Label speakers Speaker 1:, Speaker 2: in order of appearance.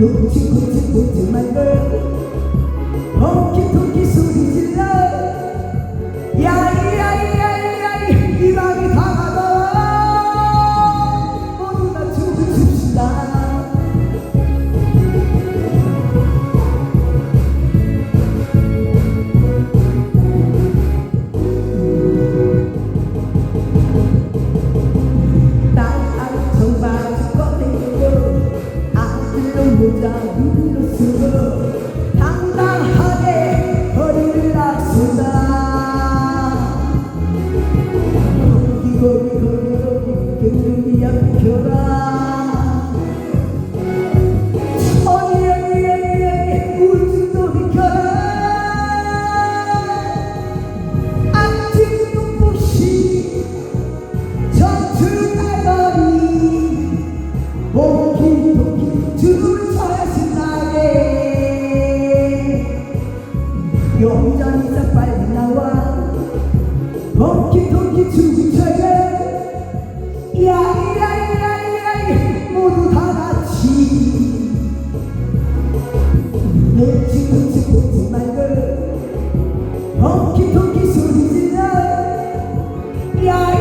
Speaker 1: Look da need no seu 용전이서 빨리 나와. 덩키덩키 주차에 야이야이야이야이 모두 다 같이. 내치 덩치 보지 말고 덩키덩키 소리 질러. 야이